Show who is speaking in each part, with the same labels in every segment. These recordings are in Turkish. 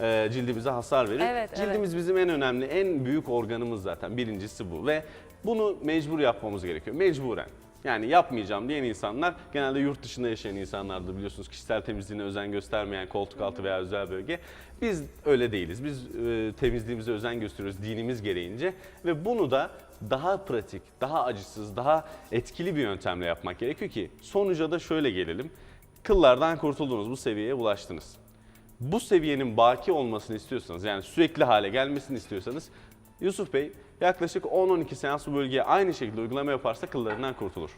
Speaker 1: e, cildimize hasar verir.
Speaker 2: Evet,
Speaker 1: Cildimiz bizim en önemli, en büyük organımız zaten. Birincisi bu ve bunu mecbur yapmamız gerekiyor. Mecburen. Yani yapmayacağım diyen insanlar genelde yurt dışında yaşayan insanlardır biliyorsunuz. Kişisel temizliğine özen göstermeyen koltuk altı veya özel bölge. Biz öyle değiliz. Biz e, temizliğimize özen gösteriyoruz dinimiz gereğince ve bunu da daha pratik, daha acısız, daha etkili bir yöntemle yapmak gerekiyor ki sonuca da şöyle gelelim. Kıllardan kurtuldunuz, bu seviyeye ulaştınız. Bu seviyenin baki olmasını istiyorsanız yani sürekli hale gelmesini istiyorsanız Yusuf Bey yaklaşık 10-12 seans bu bölgeye aynı şekilde uygulama yaparsa kıllarından kurtulur.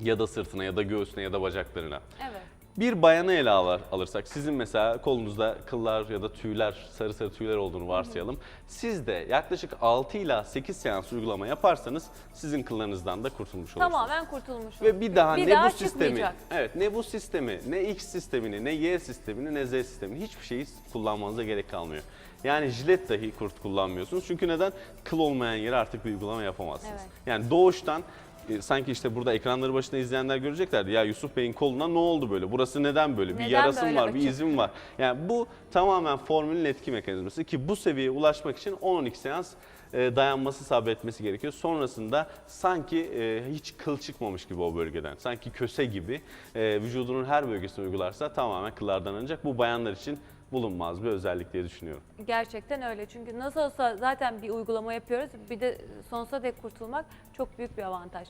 Speaker 1: Ya da sırtına ya da göğsüne ya da bacaklarına.
Speaker 2: Evet.
Speaker 1: Bir bayanı ele alır, alırsak, sizin mesela kolunuzda kıllar ya da tüyler, sarı sarı tüyler olduğunu varsayalım. Siz de yaklaşık 6 ila 8 seans uygulama yaparsanız sizin kıllarınızdan da kurtulmuş olursunuz.
Speaker 2: Tamamen kurtulmuş
Speaker 1: Ve bir daha
Speaker 2: Bir
Speaker 1: ne
Speaker 2: daha
Speaker 1: bu sistemi,
Speaker 2: çıkmayacak.
Speaker 1: evet ne bu sistemi, ne X sistemini, ne Y sistemini, ne Z sistemini hiçbir şeyi kullanmanıza gerek kalmıyor. Yani jilet dahi kurt kullanmıyorsunuz. Çünkü neden? Kıl olmayan yere artık bir uygulama yapamazsınız.
Speaker 2: Evet.
Speaker 1: Yani doğuştan e, sanki işte burada ekranları başında izleyenler göreceklerdi. Ya Yusuf Bey'in koluna ne oldu böyle? Burası neden böyle? Bir
Speaker 2: Neden
Speaker 1: yarası mı
Speaker 2: böyle
Speaker 1: var, bir
Speaker 2: açık?
Speaker 1: izi mi var? Yani bu tamamen formülün etki mekanizması ki bu seviyeye ulaşmak için 10-12 seans e, dayanması sabretmesi gerekiyor. Sonrasında sanki e, hiç kıl çıkmamış gibi o bölgeden. Sanki köse gibi e, vücudunun her bölgesine uygularsa tamamen kıllardan ancak bu bayanlar için bulunmaz bir özellik diye düşünüyorum.
Speaker 2: Gerçekten öyle. Çünkü nasıl olsa zaten bir uygulama yapıyoruz. Bir de sonsuza dek kurtulmak çok büyük bir avantaj.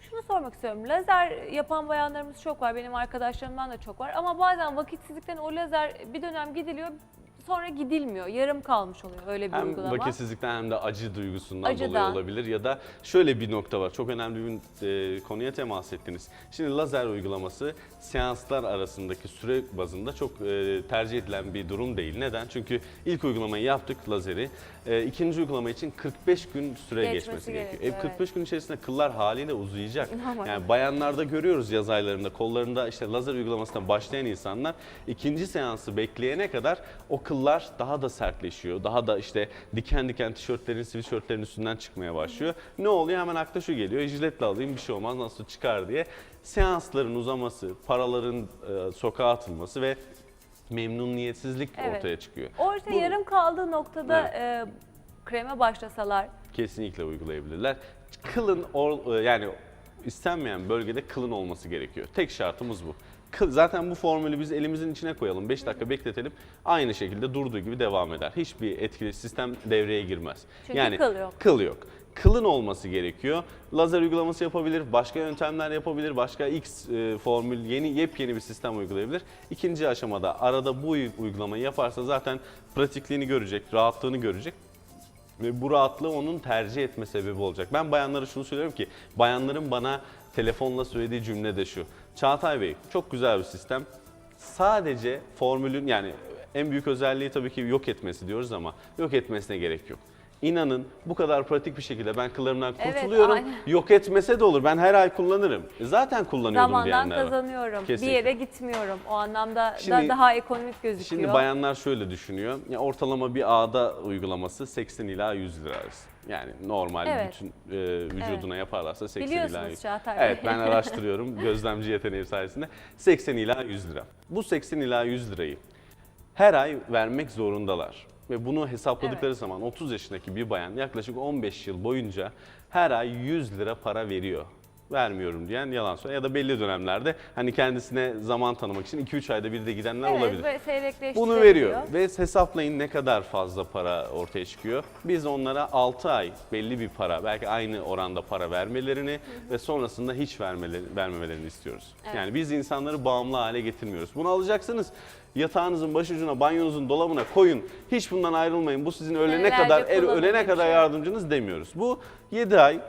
Speaker 2: Şunu sormak istiyorum. Lazer yapan bayanlarımız çok var. Benim arkadaşlarımdan da çok var. Ama bazen vakitsizlikten o lazer bir dönem gidiliyor. Sonra gidilmiyor. Yarım kalmış oluyor öyle bir
Speaker 1: Hem
Speaker 2: uygulama.
Speaker 1: vakitsizlikten hem de acı duygusundan
Speaker 2: Acıdan.
Speaker 1: dolayı olabilir ya da şöyle bir nokta var. Çok önemli bir e, konuya temas ettiniz. Şimdi lazer uygulaması seanslar arasındaki süre bazında çok e, tercih edilen bir durum değil. Neden? Çünkü ilk uygulamayı yaptık lazeri. E, ikinci uygulama için 45 gün süre
Speaker 2: Geçmesi
Speaker 1: geçmesi gerekiyor.
Speaker 2: gerekiyor,
Speaker 1: E, 45 gün içerisinde kıllar haliyle uzayacak. Yani bayanlarda görüyoruz yaz aylarında kollarında işte lazer uygulamasına başlayan insanlar ikinci seansı bekleyene kadar o kıllar daha da sertleşiyor. Daha da işte diken diken tişörtlerin, sweatshirtlerin üstünden çıkmaya başlıyor. Ne oluyor? Hemen akla şu geliyor. "E, Jiletle alayım bir şey olmaz nasıl çıkar diye. Seansların uzaması, paraların e, sokağa atılması ve memnuniyetsizlik
Speaker 2: Evet.
Speaker 1: ortaya çıkıyor.
Speaker 2: Orta
Speaker 1: Bu-
Speaker 2: yarım kaldığı noktada e, kreme başlasalar
Speaker 1: kesinlikle uygulayabilirler. Kılın or- yani istenmeyen bölgede kılın olması gerekiyor. Tek şartımız bu. Kıl, zaten bu formülü biz elimizin içine koyalım, 5 dakika bekletelim. Aynı şekilde durduğu gibi devam eder. Hiçbir etkili sistem devreye girmez.
Speaker 2: Çünkü kıl yok.
Speaker 1: Kıl yok. Kılın olması gerekiyor. Lazer uygulaması yapabilir, başka yöntemler yapabilir, başka X e, formül, yeni yepyeni bir sistem uygulayabilir. İkinci aşamada arada bu uy- uygulamayı yaparsa zaten pratikliğini görecek, rahatlığını görecek. Ve bu rahatlığı onun tercih etme sebebi olacak. Ben bayanlara şunu söylüyorum ki, bayanların bana telefonla söylediği cümle de şu. Çağatay Bey, çok güzel bir sistem. Sadece formülün yani en büyük özelliği tabii ki yok etmesi diyoruz ama yok etmesine gerek yok. İnanın bu kadar pratik bir şekilde ben kıllarımdan
Speaker 2: Evet,
Speaker 1: kurtuluyorum.
Speaker 2: aynen.
Speaker 1: yok etmese de olur. Ben her ay kullanırım. E Zaten kullanıyordum
Speaker 2: zamandan
Speaker 1: diyenler var.
Speaker 2: kazanıyorum.
Speaker 1: Kesinlikle.
Speaker 2: Bir yere gitmiyorum. O anlamda
Speaker 1: Şimdi-
Speaker 2: da daha ekonomik gözüküyor.
Speaker 1: Şimdi bayanlar şöyle düşünüyor. Ya ortalama bir ağda uygulaması 80 ila 100 lira arası. Yani normal
Speaker 2: Evet.
Speaker 1: bütün e, vücuduna yaparlarsa 80 ila
Speaker 2: Biliyorsunuz
Speaker 1: 100.
Speaker 2: Çağatay Bey.
Speaker 1: Evet ben araştırıyorum gözlemci yeteneği sayesinde. 80 ila 100 lira. Bu 80 ila 100 lirayı her ay vermek zorundalar. Ve bunu hesapladıkları
Speaker 2: Evet.
Speaker 1: zaman 30 yaşındaki bir bayan yaklaşık 15 yıl boyunca her ay 100 lira para veriyor. Vermiyorum diyen yalan söylüyor. Ya da belli dönemlerde hani kendisine zaman tanımak için 2-3 ayda bir de gidenler
Speaker 2: evet,
Speaker 1: olabilir.
Speaker 2: böyle.
Speaker 1: Bunu veriyor ve hesaplayın ne kadar fazla para ortaya çıkıyor. Biz onlara 6 ay belli bir para, belki aynı oranda para vermelerini ve sonrasında hiç vermeleri, vermemelerini istiyoruz.
Speaker 2: Evet.
Speaker 1: Yani biz insanları bağımlı hale getirmiyoruz. Bunu alacaksınız. Yatağınızın başucuna, banyonuzun dolabına koyun. Hiç bundan ayrılmayın. Bu sizin ölene
Speaker 2: Senelerce
Speaker 1: kadar,
Speaker 2: kullanın
Speaker 1: ölene kadar
Speaker 2: şey.
Speaker 1: yardımcınız demiyoruz. Bu 7 ay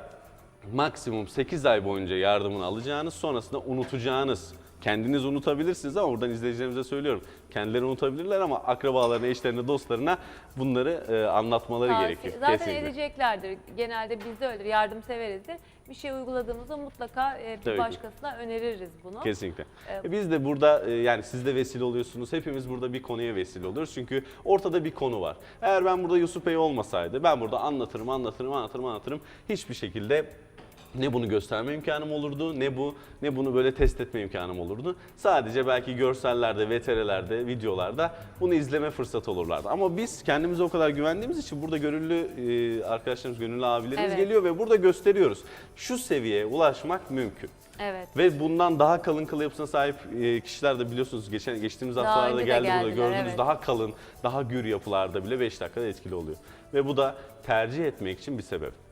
Speaker 1: maksimum 8 ay boyunca yardımını alacağınız, sonrasında unutacağınız. Kendiniz unutabilirsiniz ama buradan izleyicilerimize söylüyorum. Kendileri unutabilirler ama akrabalarına, eşlerine, dostlarına bunları e, anlatmaları
Speaker 2: Tavsiye-
Speaker 1: gerekiyor.
Speaker 2: Zaten
Speaker 1: Kesinlikle.
Speaker 2: edeceklerdir. Genelde bizde öyledir. Yardımseverizdir. Bir şey uyguladığımızda mutlaka e,
Speaker 1: Tabii
Speaker 2: bir
Speaker 1: ki.
Speaker 2: başkasına öneririz bunu.
Speaker 1: Kesinlikle.
Speaker 2: Evet.
Speaker 1: E, Biz de burada e, yani siz de vesile oluyorsunuz. Hepimiz burada bir konuya vesile oluyoruz. Çünkü ortada bir konu var. Eğer ben burada Yusuf Bey olmasaydı ben burada anlatırım, anlatırım, anlatırım, anlatırım. Hiçbir şekilde Ne bunu gösterme imkanım olurdu, ne bu ne bunu böyle test etme imkanım olurdu. Sadece belki görsellerde, VTR'lerde, videolarda bunu izleme fırsatı olurlardı. Ama biz kendimize o kadar güvendiğimiz için burada gönüllü e, arkadaşlarımız, gönüllü abilerimiz
Speaker 2: Evet.
Speaker 1: geliyor ve burada gösteriyoruz. Şu seviyeye ulaşmak mümkün.
Speaker 2: Evet.
Speaker 1: Ve bundan daha kalın kıl yapısına sahip e, kişiler de biliyorsunuz geçen geçtiğimiz
Speaker 2: Daha
Speaker 1: haftalarda geldi burada gördünüz
Speaker 2: evet.
Speaker 1: daha kalın, daha gür yapılarda bile 5 dakikada etkili oluyor. Ve bu da tercih etmek için bir sebep.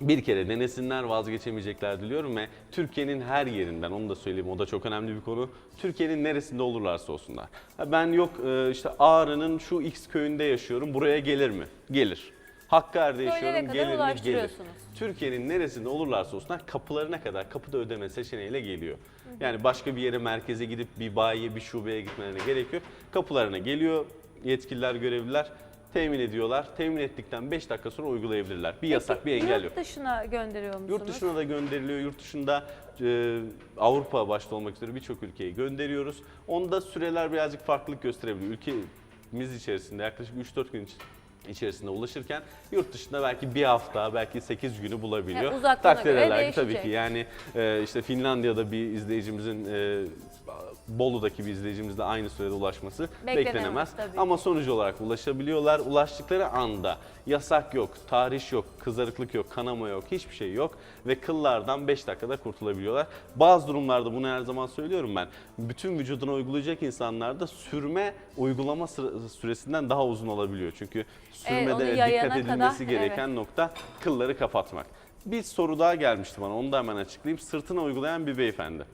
Speaker 1: Bir kere denesinler vazgeçemeyecekler diliyorum ve Türkiye'nin her yerinden onu da söyleyeyim o da çok önemli bir konu. Türkiye'nin neresinde olurlarsa olsunlar. Ben yok e, işte Ağrı'nın şu X köyünde yaşıyorum buraya gelir mi? Gelir. Hakkari'de yaşıyorum gelir mi? Gelir. Türkiye'nin neresinde olurlarsa olsunlar kapılarına kadar kapıda ödeme seçeneğiyle geliyor. Yani başka bir yere merkeze gidip bir bayiye bir şubeye gitmelerine gerek yok. Kapılarına geliyor yetkililer görevliler temin ediyorlar. Temin ettikten 5 dakika sonra uygulayabilirler. Bir yasak bir engel yok.
Speaker 2: Yurt dışına gönderiyor musunuz?
Speaker 1: Yurt dışına da gönderiliyor. Yurt dışında e, Avrupa başta olmak üzere birçok ülkeye gönderiyoruz. Onda süreler birazcık farklılık gösterebiliyor. Ülkemiz içerisinde yaklaşık 3-4 gün iç- içerisinde ulaşırken yurt dışında belki bir hafta, belki 8 günü bulabiliyor.
Speaker 2: Yani
Speaker 1: Takdir ederler tabii ki yani e, işte Finlandiya'da bir izleyicimizin e, Bolu'daki bir izleyicimizle aynı sürede ulaşması
Speaker 2: Beklenemez
Speaker 1: beklenemez.
Speaker 2: tabii.
Speaker 1: Ama sonuç olarak ulaşabiliyorlar. Ulaştıkları anda yasak yok, tarih yok, kızarıklık yok, kanama yok, hiçbir şey yok ve kıllardan 5 dakikada kurtulabiliyorlar. Bazı durumlarda bunu her zaman söylüyorum ben. Bütün vücuduna uygulayacak insanlarda sürme uygulama süresinden daha uzun olabiliyor. Çünkü sürmede
Speaker 2: onu yayana
Speaker 1: dikkat edilmesi
Speaker 2: kadar,
Speaker 1: gereken nokta kılları kapatmak. Bir soru daha gelmişti bana. Onu da hemen açıklayayım. Sırtına uygulayan bir beyefendi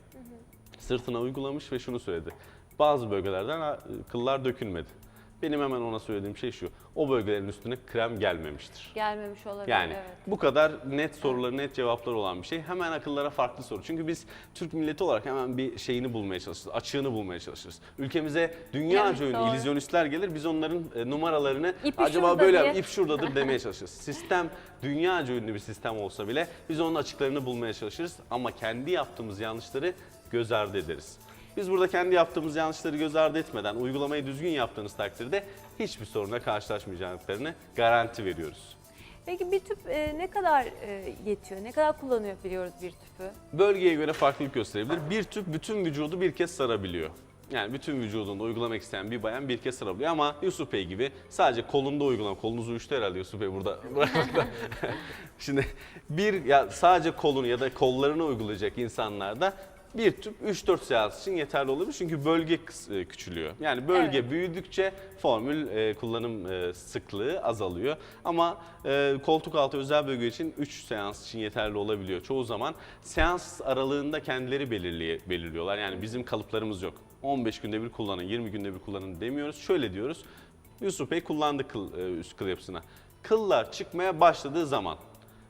Speaker 1: sırtına uygulamış ve şunu söyledi. Bazı bölgelerden kıllar dökülmedi. Benim hemen ona söylediğim şey şu. O bölgelerin üstüne krem gelmemiştir.
Speaker 2: Gelmemiş olabilir.
Speaker 1: Yani
Speaker 2: evet.
Speaker 1: bu kadar net soruları, net cevaplar olan bir şey. Hemen akıllara farklı soru. Çünkü biz Türk milleti olarak hemen bir şeyini bulmaya çalışırız, açığını bulmaya çalışırız. Ülkemize dünya
Speaker 2: Evet,
Speaker 1: ünlü
Speaker 2: doğru.
Speaker 1: illüzyonistler gelir, biz onların e, numaralarını
Speaker 2: İpi
Speaker 1: acaba böyle
Speaker 2: diye.
Speaker 1: ip şuradadır demeye çalışırız. Sistem dünyaca ünlü bir sistem olsa bile biz onun açıklarını bulmaya çalışırız. Ama kendi yaptığımız yanlışları göz ardı ederiz. Biz burada kendi yaptığımız yanlışları göz ardı etmeden uygulamayı düzgün yaptığınız takdirde hiçbir soruna karşılaşmayacaklarını garanti veriyoruz.
Speaker 2: Peki bir tüp e, ne kadar e, yetiyor? Ne kadar kullanıyor biliyoruz bir tüpü?
Speaker 1: Bölgeye göre farklılık gösterebilir. Bir tüp bütün vücudu bir kez sarabiliyor. Yani bütün vücudunda uygulamak isteyen bir bayan bir kez sarabiliyor ama Yusuf Bey gibi sadece kolunda uygulama, kolunuzu uyuştu herhalde Yusuf Bey burada. Şimdi bir ya sadece kolunu ya da kollarını uygulayacak insanlarda bir tüp 3-4 seans için yeterli olabilir çünkü bölge e, küçülüyor. Yani bölge
Speaker 2: Evet.
Speaker 1: büyüdükçe formül e, kullanım e, sıklığı azalıyor. Ama e, koltuk altı özel bölge için 3 seans için yeterli olabiliyor. Çoğu zaman seans aralığında kendileri belirliyorlar. Yani bizim kalıplarımız yok. 15 günde bir kullanın, 20 günde bir kullanın demiyoruz. Şöyle diyoruz. Yusuf Bey kullandı kıl, e, üst kıl yapısına. Kıllar çıkmaya başladığı zaman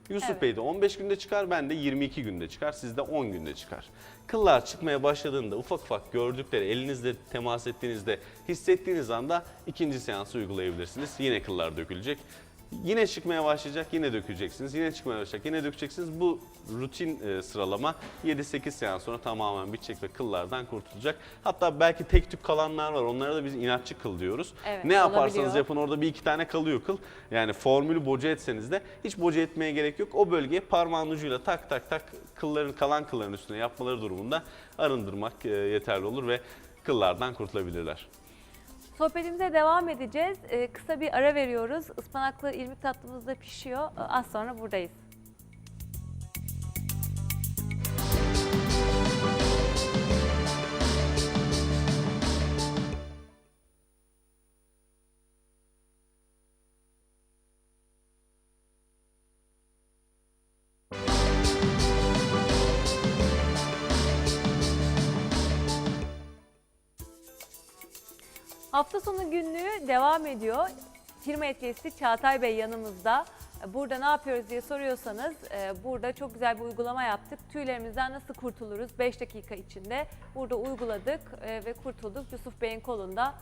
Speaker 1: Yusuf
Speaker 2: Evet.
Speaker 1: Bey de 15 günde çıkar, ben de 22 günde çıkar, siz de 10 günde çıkar. Kıllar çıkmaya başladığında ufak ufak gördükleri, elinizle temas ettiğinizde hissettiğiniz anda ikinci seansı uygulayabilirsiniz. Yine kıllar dökülecek. Yine çıkmaya başlayacak, yine dökeceksiniz. Yine çıkmaya başlayacak, yine dökeceksiniz. Bu rutin e, sıralama 7-8 seans sonra tamamen bitecek ve kıllardan kurtulacak. Hatta belki tek tük kalanlar var. Onlara da biz inatçı kıl diyoruz.
Speaker 2: Evet,
Speaker 1: ne yaparsanız
Speaker 2: olabiliyor.
Speaker 1: yapın orada bir iki tane kalıyor kıl. Yani formülü boca etseniz de hiç boca etmeye gerek yok. O bölgeye parmağın ucuyla tak tak tak kılların kalan kılların üstüne yapmaları durumunda arındırmak e, yeterli olur ve kıllardan kurtulabilirler.
Speaker 2: Sohbetimize devam edeceğiz. E, kısa bir ara veriyoruz. Ispanaklı irmik tatlımız da pişiyor. E, Az sonra buradayız. Hafta sonu günlüğü devam ediyor. Firma yetkilisi Çağatay Bey yanımızda. Burada ne yapıyoruz diye soruyorsanız e, burada çok güzel bir uygulama yaptık. Tüylerimizden nasıl kurtuluruz 5 dakika içinde. Burada uyguladık e, ve kurtulduk. Yusuf Bey'in kolunda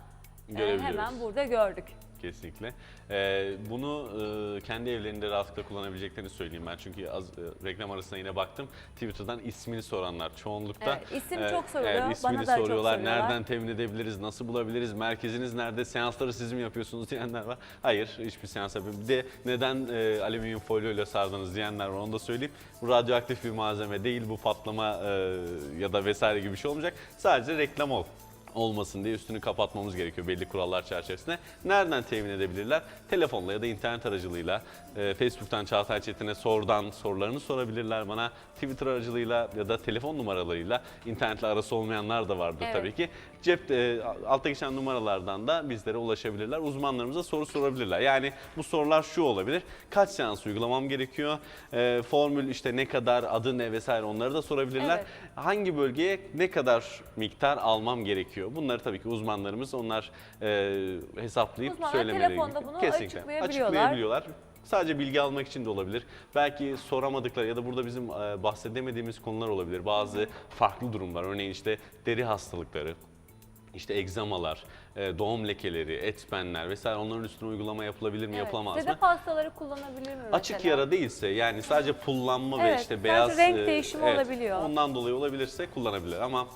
Speaker 2: e, hemen burada gördük.
Speaker 1: Kesinlikle. Ee, bunu e, kendi evlerinde rahatlıkla kullanabileceklerini söyleyeyim ben. Çünkü az e, reklam arasında yine baktım. Twitter'dan ismini soranlar çoğunlukta.
Speaker 2: Evet, isim
Speaker 1: e,
Speaker 2: çok soruluyor.
Speaker 1: Evet, ismini
Speaker 2: Bana da çok
Speaker 1: soruyorlar.
Speaker 2: soruyorlar.
Speaker 1: Nereden temin edebiliriz? Nasıl bulabiliriz? Merkeziniz nerede? Seansları siz mi yapıyorsunuz diyenler var. Hayır, hiçbir seans yapmıyorum. Bir de neden e, alüminyum folyoyla sardınız diyenler var. Onu da söyleyeyim. Bu radyoaktif bir malzeme değil. Bu patlama e, ya da vesaire gibi bir şey olmayacak. Sadece reklam ol olmasın diye üstünü kapatmamız gerekiyor belli kurallar çerçevesinde. Nereden temin edebilirler? Telefonla ya da internet aracılığıyla e, Facebook'tan Çağatay Çetin'e sordan sorularını sorabilirler bana. Twitter aracılığıyla ya da telefon numaralarıyla internetle arası olmayanlar da vardır
Speaker 2: Evet.
Speaker 1: tabii ki. Cep e, altta geçen numaralardan da bizlere ulaşabilirler. Uzmanlarımıza soru sorabilirler. Yani bu sorular şu olabilir. Kaç seans uygulamam gerekiyor? E, formül işte ne kadar, adı ne vesaire onları da sorabilirler.
Speaker 2: Evet.
Speaker 1: Hangi bölgeye ne kadar miktar almam gerekiyor? Bunları tabii ki uzmanlarımız onlar e, hesaplayıp
Speaker 2: Uzmanlar
Speaker 1: söylemeleri
Speaker 2: telefonda bunu
Speaker 1: Kesinlikle.
Speaker 2: açıklayabiliyorlar.
Speaker 1: açıklayabiliyorlar. Sadece bilgi almak için de olabilir. Belki soramadıkları ya da burada bizim e, bahsedemediğimiz konular olabilir. Bazı farklı durumlar. Örneğin işte deri hastalıkları, işte egzamalar, e, doğum lekeleri, etmenler vesaire onların üstüne uygulama yapılabilir mi, yapılamaz mı?
Speaker 2: Sedef hastaları kullanabilir mi
Speaker 1: Açık
Speaker 2: mesela?
Speaker 1: yara değilse yani sadece pullanma ve
Speaker 2: Evet,
Speaker 1: işte
Speaker 2: sadece
Speaker 1: beyaz
Speaker 2: renk
Speaker 1: e,
Speaker 2: değişimi olabiliyor.
Speaker 1: Ondan dolayı olabilirse kullanabilir ama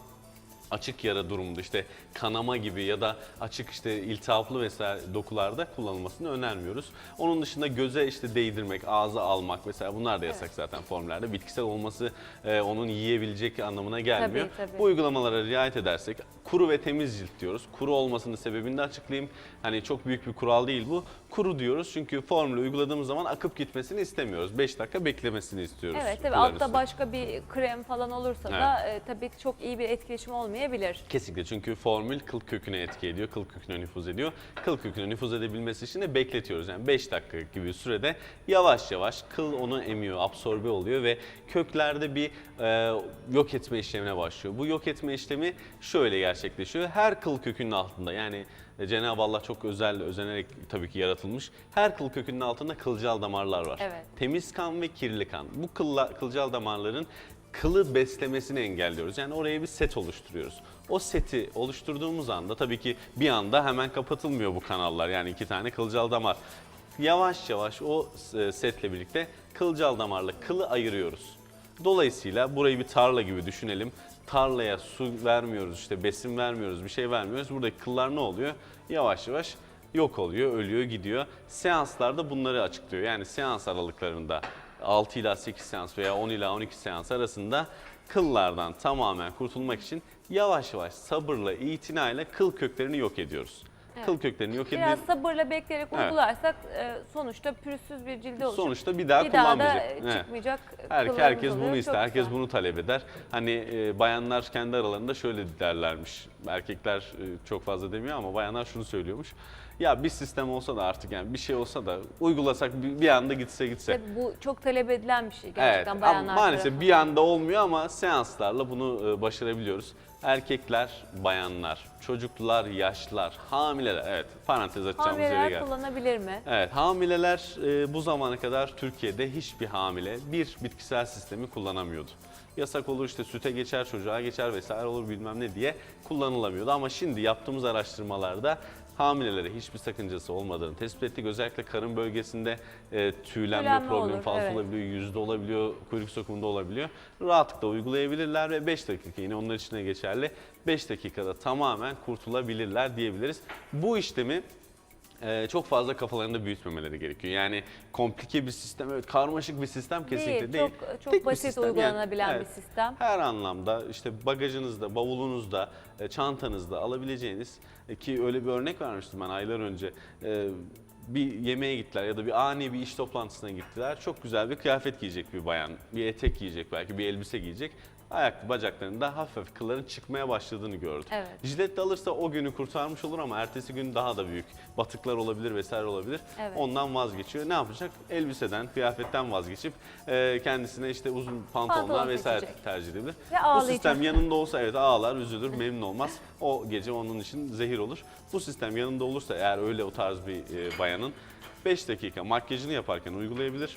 Speaker 1: açık yara durumunda işte kanama gibi ya da açık işte iltihaplı vesaire dokularda kullanılmasını önermiyoruz. Onun dışında göze işte değdirmek, ağza almak mesela bunlar da yasak zaten formüllerde. Bitkisel olması e, onun yiyebilecek anlamına gelmiyor.
Speaker 2: Tabii, tabii.
Speaker 1: Bu uygulamalara riayet edersek kuru ve temiz cilt diyoruz. Kuru olmasının sebebini de açıklayayım. Hani çok büyük bir kural değil bu. Kuru diyoruz çünkü formülü uyguladığımız zaman akıp gitmesini istemiyoruz. 5 dakika beklemesini istiyoruz.
Speaker 2: Evet tabii altta başka bir krem falan olursa da e, tabii çok iyi bir etkileşim olmayabilir.
Speaker 1: Kesinlikle çünkü formül kıl köküne etki ediyor, kıl köküne nüfuz ediyor. Kıl köküne nüfuz edebilmesi için de bekletiyoruz. Yani 5 dakika gibi sürede yavaş yavaş kıl onu emiyor, absorbe oluyor ve köklerde bir e, yok etme işlemine başlıyor. Bu yok etme işlemi şöyle gerçekleşiyor. Her kıl kökünün altında yani Cenab-ı Allah çok özel, özenerek tabii ki yaratılmış. Her kıl kökünün altında kılcal damarlar var.
Speaker 2: Evet.
Speaker 1: Temiz kan ve kirli kan. Bu kılla, kılcal damarların kılı beslemesini engelliyoruz. Yani oraya bir set oluşturuyoruz. O seti oluşturduğumuz anda tabii ki bir anda hemen kapatılmıyor bu kanallar. Yani iki tane kılcal damar. Yavaş yavaş o e, setle birlikte kılcal damarla kılı ayırıyoruz. Dolayısıyla burayı bir tarla gibi düşünelim. Tarlaya su vermiyoruz, işte besin vermiyoruz, bir şey vermiyoruz. Buradaki kıllar ne oluyor? Yavaş yavaş yok oluyor, ölüyor, gidiyor. Seanslarda bunları açıklıyor. Yani seans aralıklarında 6 ila 8 seans veya 10 ila 12 seans arasında kıllardan tamamen kurtulmak için yavaş yavaş sabırla, itinayla kıl köklerini yok ediyoruz. Kıl köklerini yok
Speaker 2: Biraz
Speaker 1: edip
Speaker 2: sabırla bekleyerek
Speaker 1: Evet.
Speaker 2: uygularsak e, sonuçta pürüzsüz bir cilde oluşur.
Speaker 1: sonuçta bir daha
Speaker 2: bir daha da
Speaker 1: kullanmayacak.
Speaker 2: e,
Speaker 1: Evet.
Speaker 2: çıkmayacak.
Speaker 1: Her,
Speaker 2: kıllarımız
Speaker 1: herkes
Speaker 2: oluyor.
Speaker 1: bunu ister,
Speaker 2: Çok
Speaker 1: herkes
Speaker 2: güzel.
Speaker 1: bunu talep eder. Hani e, bayanlar kendi aralarında şöyle derlermiş. Erkekler e, çok fazla demiyor ama bayanlar şunu söylüyormuş. Ya bir sistem olsa da artık yani bir şey olsa da uygulasak bir, bir anda gitse gitse.
Speaker 2: Tabii bu çok talep edilen bir şey gerçekten
Speaker 1: ama
Speaker 2: bayanlar
Speaker 1: maalesef
Speaker 2: tarafından.
Speaker 1: bir anda olmuyor ama seanslarla bunu e, başarabiliyoruz. Erkekler, bayanlar, çocuklar, yaşlılar, hamileler. Evet parantez açacağımız yere
Speaker 2: Hamileler kullanabilir mi?
Speaker 1: Evet, hamileler e, bu zamana kadar Türkiye'de hiçbir hamile bir bitkisel sistemi kullanamıyordu. Yasak olur işte süte geçer, çocuğa geçer vesaire olur bilmem ne diye kullanılamıyordu. Ama şimdi yaptığımız araştırmalarda hamilelere hiçbir sakıncası olmadığını tespit ettik. Özellikle karın bölgesinde e, tüylenme,
Speaker 2: Tüylenme
Speaker 1: problemi
Speaker 2: olur,
Speaker 1: fazla
Speaker 2: evet.
Speaker 1: olabiliyor, yüzde olabiliyor, kuyruk sokumunda olabiliyor. Rahatlıkla uygulayabilirler ve 5 dakika yine onlar için de geçerli. 5 dakikada tamamen kurtulabilirler diyebiliriz. Bu işlemi ee, çok fazla kafalarında büyütmemeleri gerekiyor. Yani komplike bir sistem, evet karmaşık bir sistem kesinlikle değil.
Speaker 2: Çok, çok
Speaker 1: Tek
Speaker 2: basit
Speaker 1: sistem. Yani,
Speaker 2: uygulanabilen
Speaker 1: evet,
Speaker 2: bir sistem.
Speaker 1: Her anlamda işte bagajınızda, bavulunuzda, e, çantanızda alabileceğiniz e, ki öyle bir örnek vermiştim ben aylar önce. E, bir yemeğe gittiler ya da bir ani bir iş toplantısına gittiler. Çok güzel bir kıyafet giyecek bir bayan. Bir etek giyecek belki, bir elbise giyecek. Ayak bacaklarında hafif hafif kılların çıkmaya başladığını gördüm.
Speaker 2: Evet.
Speaker 1: Jilet de alırsa o günü kurtarmış olur ama ertesi gün daha da büyük batıklar olabilir vesaire olabilir.
Speaker 2: Evet.
Speaker 1: Ondan vazgeçiyor. Ne yapacak? Elbiseden, kıyafetten vazgeçip e, kendisine işte uzun pantolonlar
Speaker 2: Pantolon
Speaker 1: vesaire
Speaker 2: seçecek.
Speaker 1: tercih edebilir.
Speaker 2: Ve
Speaker 1: Bu
Speaker 2: ağlayacak.
Speaker 1: sistem yanında olsa evet ağlar, üzülür, memnun olmaz. O gece onun için zehir olur. Bu sistem yanında olursa eğer öyle o tarz bir e, bayanın 5 dakika makyajını yaparken uygulayabilir.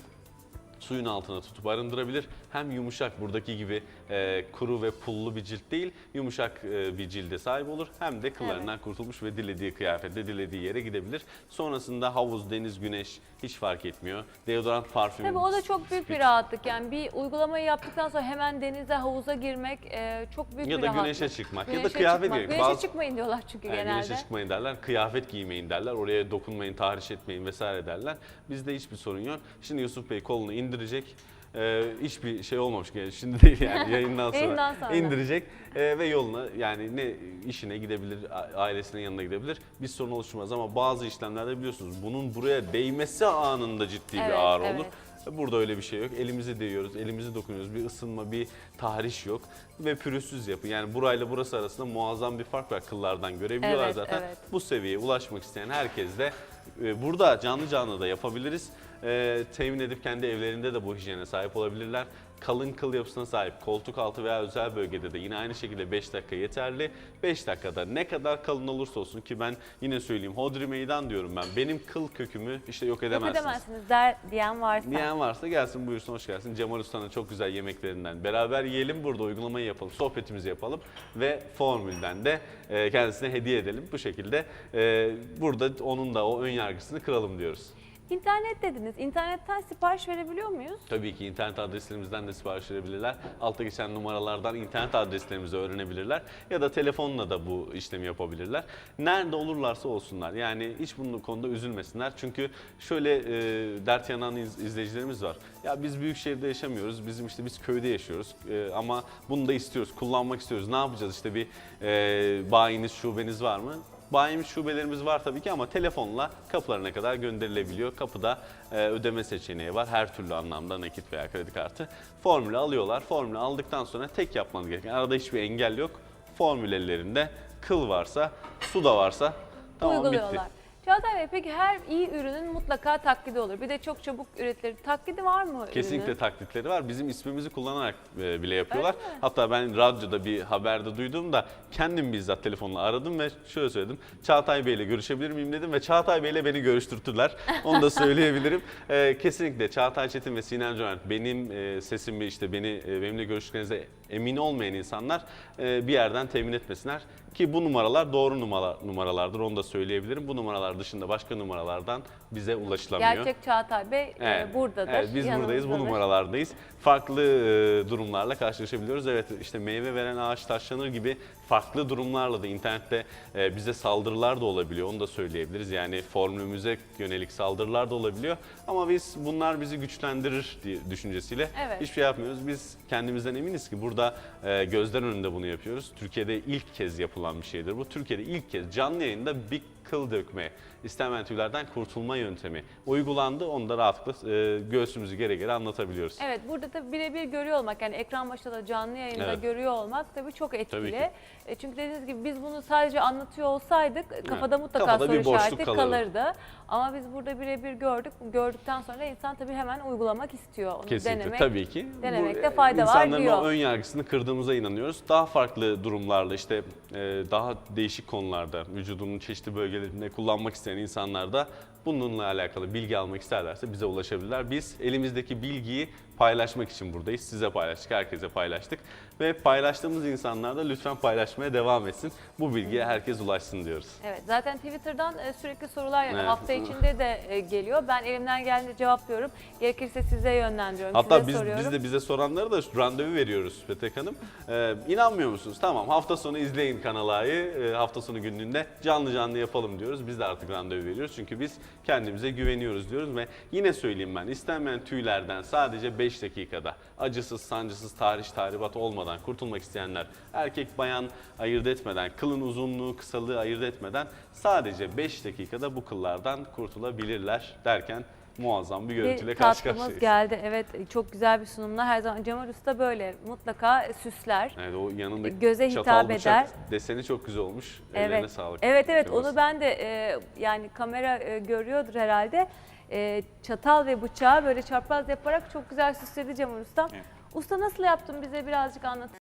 Speaker 1: Suyun altına tutup arındırabilir. Hem yumuşak buradaki gibi e, kuru ve pullu bir cilt değil, yumuşak e, bir cilde sahip olur. Hem de kıllarından kurtulmuş ve dilediği kıyafette, dilediği yere gidebilir. Sonrasında havuz, deniz, güneş hiç fark etmiyor. Deodorant, parfüm.
Speaker 2: Tabii o da çok büyük bir rahatlık. Yani bir uygulamayı yaptıktan sonra hemen denize, havuza girmek e, çok büyük
Speaker 1: Ya
Speaker 2: bir
Speaker 1: da
Speaker 2: rahatlık.
Speaker 1: güneşe çıkmak ya da
Speaker 2: Güneşe
Speaker 1: kıyafet
Speaker 2: çıkmak.
Speaker 1: giymek.
Speaker 2: Güneşe
Speaker 1: Bazı-
Speaker 2: çıkmayın diyorlar çünkü
Speaker 1: Yani
Speaker 2: genelde.
Speaker 1: güneşe çıkmayın derler, kıyafet giymeyin derler, oraya dokunmayın, tahriş etmeyin vesaire derler. Bizde hiçbir sorun yok. Şimdi Yusuf Bey kolunu indirecek. Ee, hiçbir şey olmamış yani şimdi değil yani yayından sonra,
Speaker 2: Yayından sonra.
Speaker 1: indirecek Ee, ve yoluna yani ne işine gidebilir, a- ailesinin yanına gidebilir bir sorun oluşmaz ama bazı işlemlerde biliyorsunuz bunun buraya değmesi anında ciddi
Speaker 2: Evet,
Speaker 1: bir ağrı olur. Burada öyle bir şey yok. Elimizi değiyoruz, elimizi dokunuyoruz. Bir ısınma, bir tahriş yok. Ve pürüzsüz yapı. Yani burayla burası arasında muazzam bir fark var. Kıllardan görebiliyorlar
Speaker 2: Evet,
Speaker 1: zaten.
Speaker 2: evet.
Speaker 1: Bu seviyeye ulaşmak isteyen herkes de e, burada canlı canlı da yapabiliriz. E, temin edip kendi evlerinde de bu hijyene sahip olabilirler. Kalın kıl yapısına sahip koltuk altı veya özel bölgede de yine aynı şekilde 5 dakika yeterli. 5 dakikada ne kadar kalın olursa olsun ki ben yine söyleyeyim hodri meydan diyorum ben. Benim kıl kökümü işte yok
Speaker 2: Yok
Speaker 1: edemezsiniz.
Speaker 2: edemezsiniz der diyen varsa.
Speaker 1: Diyen varsa gelsin buyursun hoş gelsin. Cemal Usta'nın çok güzel yemeklerinden beraber yiyelim. Burada uygulamayı yapalım, sohbetimizi yapalım ve formülden de e, kendisine hediye edelim. Bu şekilde e, burada onun da o ön yargısını kıralım diyoruz.
Speaker 2: İnternet dediniz. İnternetten sipariş verebiliyor muyuz?
Speaker 1: Tabii ki internet adreslerimizden de sipariş verebilirler. Altta geçen numaralardan internet adreslerimizi öğrenebilirler. Ya da telefonla da bu işlemi yapabilirler. Nerede olurlarsa olsunlar. Yani hiç bunun konuda üzülmesinler. Çünkü şöyle e, dert yanan iz- izleyicilerimiz var. Ya biz büyük şehirde yaşamıyoruz. Bizim işte biz köyde yaşıyoruz. E, ama bunu da istiyoruz. Kullanmak istiyoruz. Ne yapacağız? İşte bir e, bayiniz, şubeniz var mı? Bayimiz şubelerimiz var tabii ki ama telefonla kapılarına kadar gönderilebiliyor. Kapıda e, ödeme seçeneği var. Her türlü anlamda nakit veya kredi kartı. Formülü alıyorlar. Formülü aldıktan sonra tek yapmanız gereken arada hiçbir engel yok. Formül ellerinde kıl varsa, su da varsa tamam bitti.
Speaker 2: Çağatay Bey peki her iyi ürünün mutlaka taklidi olur. Bir de çok çabuk üretilir. Taklidi var mı
Speaker 1: Kesinlikle
Speaker 2: ürünün?
Speaker 1: taklitleri var. Bizim ismimizi kullanarak e, bile yapıyorlar.
Speaker 2: Öyle mi?
Speaker 1: Hatta ben radyoda bir haberde duyduğumda kendim bizzat telefonla aradım ve şöyle söyledim. Çağatay Bey ile görüşebilir miyim dedim ve Çağatay Bey ile beni görüştürttüler. Onu da söyleyebilirim. E, kesinlikle Çağatay Çetin ve Sinem Cömert benim e, sesimi işte beni e, benimle görüştüklerinize emin olmayan insanlar e, bir yerden temin etmesinler. Ki bu numaralar doğru numara, numaralardır onu da söyleyebilirim. Bu numaralar dışında başka numaralardan bize ulaşılamıyor.
Speaker 2: Gerçek Çağatay Bey e, buradadır.
Speaker 1: Evet, biz buradayız, bu numaralardayız. Farklı e, durumlarla karşılaşabiliyoruz. Evet, işte meyve veren ağaç taşlanır gibi farklı durumlarla da internette e, bize saldırılar da olabiliyor. Onu da söyleyebiliriz. Yani formülümüze yönelik saldırılar da olabiliyor. Ama biz bunlar bizi güçlendirir diye düşüncesiyle
Speaker 2: Evet.
Speaker 1: hiçbir şey yapmıyoruz. Biz kendimizden eminiz ki burada e, gözler önünde bunu yapıyoruz. Türkiye'de ilk kez yapılan bir şeydir bu. Türkiye'de ilk kez canlı yayında bir kıl dökme, istenmeyen tüylerden kurtulma yöntemi uygulandı. Onu da rahatlıkla e, göğsümüzü gere gere anlatabiliyoruz.
Speaker 2: Evet burada da birebir görüyor olmak yani ekran başında da canlı yayında
Speaker 1: Evet.
Speaker 2: görüyor olmak tabii çok etkili.
Speaker 1: Tabii.
Speaker 2: E, çünkü dediğiniz gibi biz bunu sadece anlatıyor olsaydık kafada mutlaka
Speaker 1: Kafada
Speaker 2: soru işareti
Speaker 1: kalırdı.
Speaker 2: kalırdı. Ama biz burada birebir gördük. Gördükten sonra insan tabii hemen uygulamak istiyor. Onu
Speaker 1: Kesinlikle
Speaker 2: denemek.
Speaker 1: tabii ki.
Speaker 2: denemekte
Speaker 1: e,
Speaker 2: fayda var
Speaker 1: insanların
Speaker 2: diyor.
Speaker 1: o ön yargısını kırdığımıza inanıyoruz. Daha farklı durumlarla işte e, daha değişik konularda vücudunun çeşitli bölgelerinde kullanmak isteyen insanlar da bununla alakalı bilgi almak isterlerse bize ulaşabilirler. Biz elimizdeki bilgiyi paylaşmak için buradayız. Size paylaştık, herkese paylaştık. Ve paylaştığımız insanlar da lütfen paylaşmaya devam etsin. Bu bilgiye herkes ulaşsın diyoruz.
Speaker 2: Evet zaten Twitter'dan e, sürekli sorular yani
Speaker 1: Evet.
Speaker 2: hafta içinde de e, geliyor. Ben elimden geldiğince cevaplıyorum. Gerekirse size yönlendiriyorum.
Speaker 1: Hatta
Speaker 2: size
Speaker 1: biz,
Speaker 2: soruyorum.
Speaker 1: biz de bize soranlara da randevu veriyoruz Petek Hanım. Ee, inanmıyor musunuz? Tamam hafta sonu izleyin Kanal A'yı. Ee, hafta sonu gününde canlı canlı yapalım diyoruz. Biz de artık randevu veriyoruz. Çünkü biz kendimize güveniyoruz diyoruz ve yine söyleyeyim ben istenmeyen tüylerden sadece 5 dakikada acısız, sancısız, tahriş, tahribat olmadan kurtulmak isteyenler erkek bayan ayırt etmeden, kılın uzunluğu, kısalığı ayırt etmeden sadece 5 dakikada bu kıllardan kurtulabilirler derken muazzam bir görüntüyle
Speaker 2: Bir
Speaker 1: karşı karşıyayız.
Speaker 2: geldi. Evet çok güzel bir sunumlar. Her zaman Cemal Usta böyle mutlaka süsler.
Speaker 1: Evet o yanındaki
Speaker 2: Göze
Speaker 1: çatal
Speaker 2: hitap
Speaker 1: bıçak
Speaker 2: eder.
Speaker 1: deseni çok güzel olmuş. Ellerine
Speaker 2: Evet.
Speaker 1: sağlık.
Speaker 2: Evet evet
Speaker 1: Temas.
Speaker 2: onu ben de e, yani kamera e, görüyordur herhalde. E, çatal ve bıçağı böyle çapraz yaparak çok güzel süsledi Cemal Usta.
Speaker 1: Evet.
Speaker 2: Usta nasıl yaptın bize birazcık anlatır